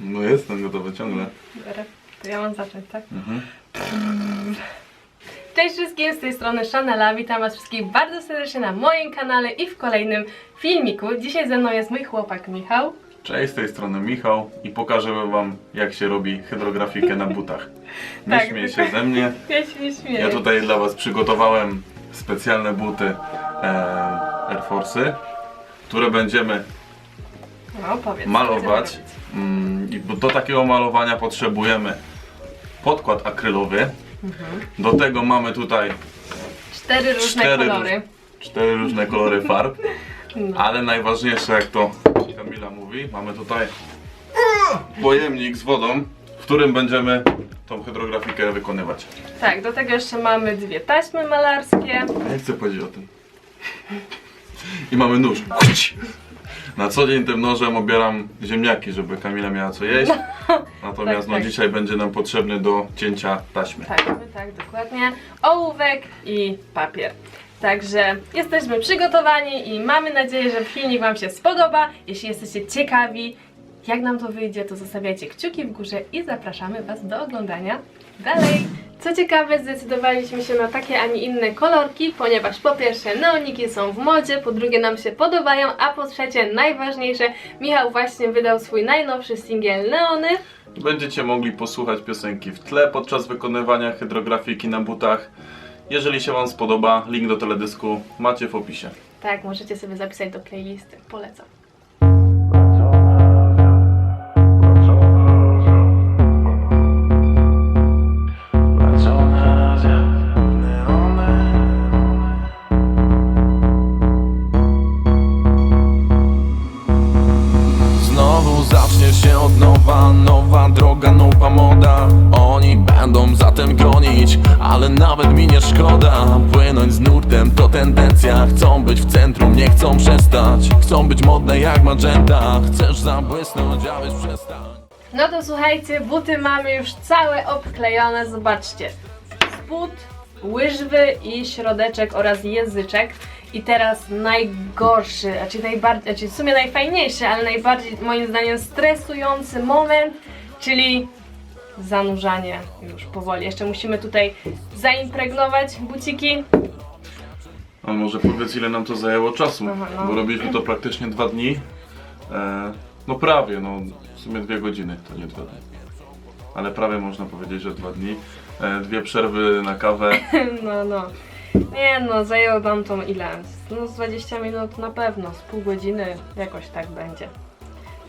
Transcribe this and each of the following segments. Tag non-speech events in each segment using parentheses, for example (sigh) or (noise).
No jestem gotowy ciągle. Dobra, to ja mam zacząć, tak? Mhm. Cześć wszystkim, z tej strony Chanela. Witam Was wszystkich bardzo serdecznie na moim kanale i w kolejnym filmiku. Dzisiaj ze mną jest mój chłopak Michał. Cześć, z tej strony Michał i pokażę wam jak się robi hydrografikę na butach. (laughs) Nie Tak, śmiej się tylko- ze mnie. Ja się nie śmieję. Ja tutaj dla was przygotowałem specjalne buty e, Air Force'y, które będziemy No, powiedz. malować. Mm, I do takiego malowania potrzebujemy podkład akrylowy. Do tego mamy tutaj Cztery różne Cztery kolory. cztery różne kolory farb. No. Ale najważniejsze, jak to Kamila mówi, mamy tutaj pojemnik z wodą, w którym będziemy tą hydrografikę wykonywać. Tak, do tego jeszcze mamy dwie taśmy malarskie. Nie chcę powiedzieć o tym. I mamy nóż. Na co dzień tym nożem obieram ziemniaki, żeby Kamila miała co jeść. Natomiast Tak, no, tak. dzisiaj będzie nam potrzebny do cięcia taśmy. Tak, tak, dokładnie. Ołówek i papier. Także jesteśmy przygotowani i mamy nadzieję, że filmik Wam się spodoba. Jeśli jesteście ciekawi, jak nam to wyjdzie, to zostawiajcie kciuki w górze i zapraszamy Was do oglądania dalej. Co ciekawe, zdecydowaliśmy się na takie, a nie inne kolorki, ponieważ po pierwsze neoniki są w modzie, po drugie nam się podobają, a po trzecie najważniejsze, Michał właśnie wydał swój najnowszy singiel Neony. Będziecie mogli posłuchać piosenki w tle podczas wykonywania hydrografiki na butach. Jeżeli się Wam spodoba, link do teledysku macie w opisie. Tak, możecie sobie zapisać do playlisty. Polecam. Nie chcą przestać Chcą być modne jak magenta, chcesz zabłysnąć, a wiesz przestań No to słuchajcie, buty mamy już całe obklejone, zobaczcie. Spód, łyżwy i środeczek oraz języczek. I teraz najgorszy, znaczy najbardziej, znaczy w sumie najfajniejszy, ale najbardziej moim zdaniem stresujący moment, czyli zanurzanie już powoli. Jeszcze musimy tutaj zaimpregnować buciki. A może powiedz ile nam to zajęło czasu, Aha, no. bo robiliśmy to praktycznie dwa dni. E, no prawie, no w sumie dwie godziny, to nie dwa dni. Ale prawie można powiedzieć, że dwa dni. E, dwie przerwy na kawę. (laughs) No, no. Nie no, zajęło nam to ile? No z 20 minut na pewno, z pół godziny jakoś tak będzie.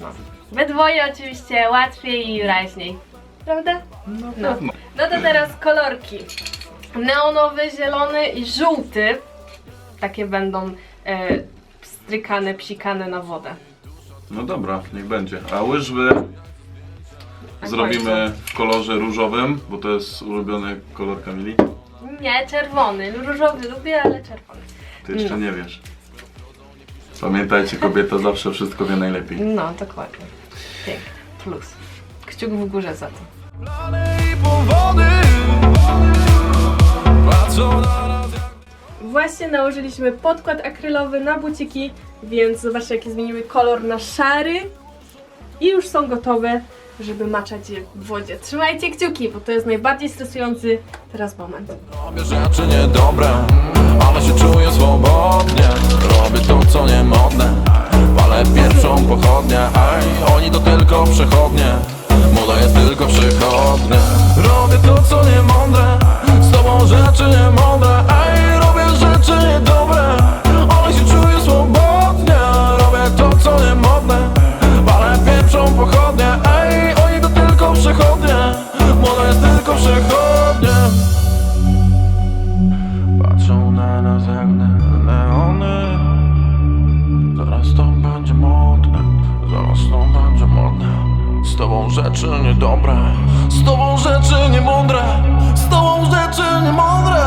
No. We dwoje oczywiście łatwiej i raźniej. Prawda? No, No. No to teraz kolorki. Neonowy, zielony i żółty. Takie będą e, strykane, psikane na wodę. no dobra, niech będzie. A łyżwy A zrobimy w kolorze różowym, bo to jest ulubiony kolor Kamili. Nie, czerwony. Różowy lubię, ale czerwony. Ty jeszcze No. nie wiesz. Pamiętajcie, kobieta zawsze wszystko wie najlepiej. No, dokładnie. Pięknie. Plus. Kciuk w górze za to. Plany i powody Patrzą na Właśnie nałożyliśmy podkład akrylowy na buciki, więc zobaczcie jakie zmieniły kolor na szary i już są gotowe, żeby maczać je w wodzie. Trzymajcie kciuki, bo to jest najbardziej stresujący teraz moment. Robię rzeczy niedobre, ale się czuję swobodnie Robię to co nie modne, palę pierwszą pochodnię Ej, oni to tylko przechodnie, moda jest tylko przechodnia Robię to co nie tobą rzeczy niedobre. Z tobą rzeczy niemądre. Z tobą rzeczy niemądre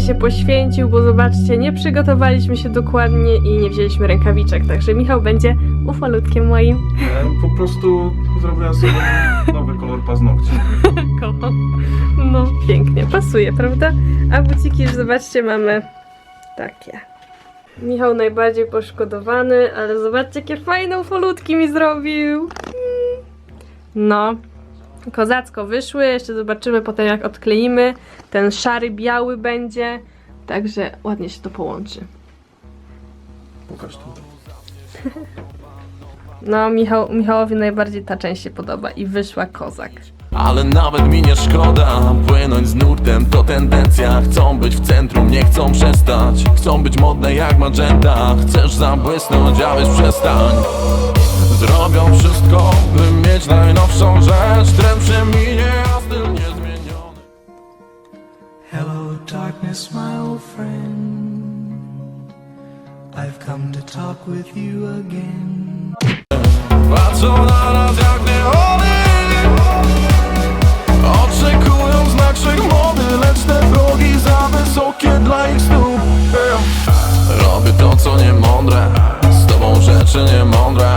się poświęcił, bo zobaczcie, nie przygotowaliśmy się dokładnie i nie wzięliśmy rękawiczek, także Michał będzie ufolutkiem moim. E, po prostu zrobiłem sobie (laughs) nowy kolor paznokci. No, pięknie, pasuje, prawda? A buciki już zobaczcie, mamy takie. Michał najbardziej poszkodowany, ale zobaczcie, jakie fajne ufolutki mi zrobił. No, kozacko wyszły, jeszcze zobaczymy potem jak odkleimy. Ten szary, biały będzie, także ładnie się to połączy. Pokaż tu. (laughs) No, Michał, Michałowi najbardziej ta część się podoba i wyszła kozak. Ale nawet mi nie szkoda Płynąć z nurtem to tendencja Chcą być w centrum, nie chcą przestać Chcą być modne jak magenta Chcesz zabłysnąć, a weź przestań Zrobią wszystko, by mieć najnowszą rzecz. Trend przeminie, a styl niezmieniony. Hello, darkness, my old friend. I've come to talk with you again. Patrzą na nas jak neony. Oczekują naszych mody Lecz te progi za wysokie dla ich stóp. Robię to co niemądre. Z tobą rzeczy niemądre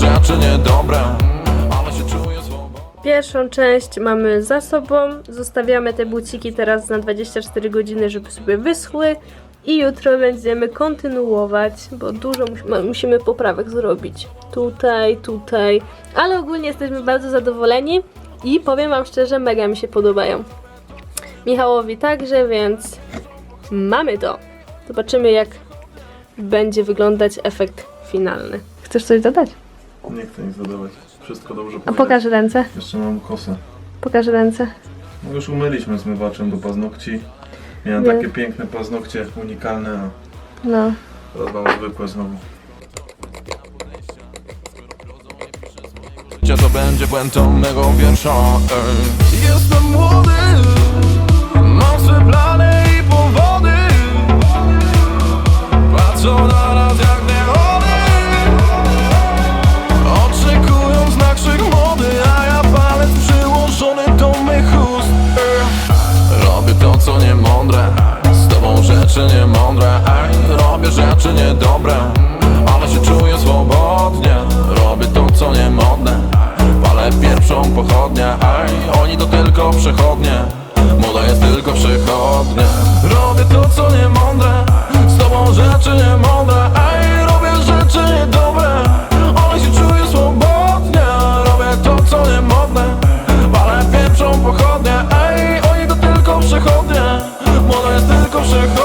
rzeczy niedobre Ale się czuję swobodny Pierwszą część mamy za sobą. Zostawiamy te buciki teraz na 24 godziny, żeby sobie wyschły. I jutro będziemy kontynuować, bo dużo mus- musimy poprawek zrobić. Tutaj, tutaj. Ale ogólnie jesteśmy bardzo zadowoleni i powiem Wam szczerze, mega mi się podobają. Michałowi także, więc mamy to. Zobaczymy, jak będzie wyglądać efekt finalny. Chcesz coś dodać? Nie chcę nic dodawać. Wszystko dobrze A pokaż ręce. Jeszcze mam kosę. Pokaż ręce. No już umyliśmy zmywaczem do paznokci. Miałem Wiem. takie piękne paznokcie, unikalne, a No. teraz mam zwykłe znowu. Życie to będzie błędem mego wiersza ej. Jestem młody Mam swe plany i powody Patrzą na rzeczy ej. Robię rzeczy niedobre Ale się czuję swobodnie. Robię to co niemodne Palę pierwszą pochodnię. Ej. Oni to tylko przechodnie. Moda jest tylko przechodnia. Robię to co niemądre Z tobą rzeczy niemądre ej. Robię rzeczy niedobre Ale się czuję swobodnie. Robię to co niemodne Palę pierwszą pochodnię. Ej. Oni to tylko przechodnie. Moda jest tylko przechodnia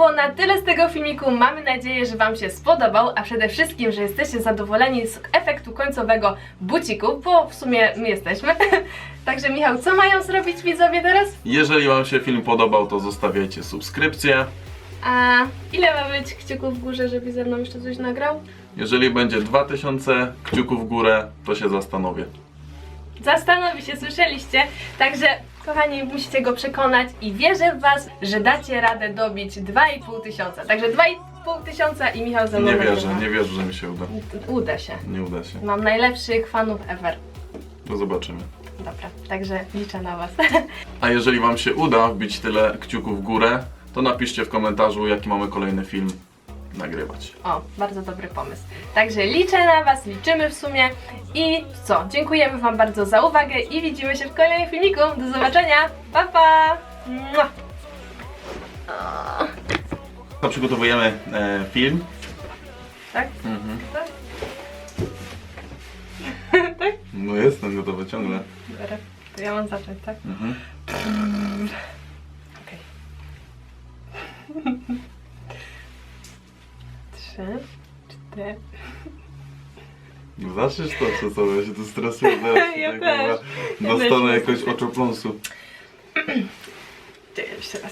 było na tyle z tego filmiku. Mamy nadzieję, że Wam się spodobał, a przede wszystkim, że jesteście zadowoleni z efektu końcowego bucików, bo w sumie my jesteśmy. (laughs) Także Michał, co mają zrobić widzowie teraz? Jeżeli Wam się film podobał, to zostawiajcie subskrypcję. A ile ma być kciuków w górze, żeby ze mną jeszcze coś nagrał? Jeżeli będzie 2000 kciuków w górę, to się zastanowię. Zastanowi się, słyszeliście? Także, kochani, musicie go przekonać i wierzę w Was, że dacie radę dobić 2,5 tysiąca. Także 2,5 tysiąca i Michał ze mną Nie wierzę, nagrywa. nie wierzę, że mi się uda. Uda się. Nie uda się. Mam najlepszych fanów ever. No zobaczymy. Dobra, także liczę na Was. A jeżeli Wam się uda wbić tyle kciuków w górę, to napiszcie w komentarzu, jaki mamy kolejny film nagrywać. O, bardzo dobry pomysł. Także liczę na Was, liczymy w sumie. I co? Dziękujemy Wam bardzo za uwagę i widzimy się w kolejnym filmiku. Do zobaczenia. Pa, pa! Mua. To przygotowujemy e, film. Tak? Mhm. Tak? (laughs) No jestem gotowy ciągle. Dobra, to ja mam zacząć, tak? Mhm. Zaczniesz to, co ja się tu stresuję teraz. Ja (laughs) tutaj, też. Ja Dostanę się jakoś oczopląsu.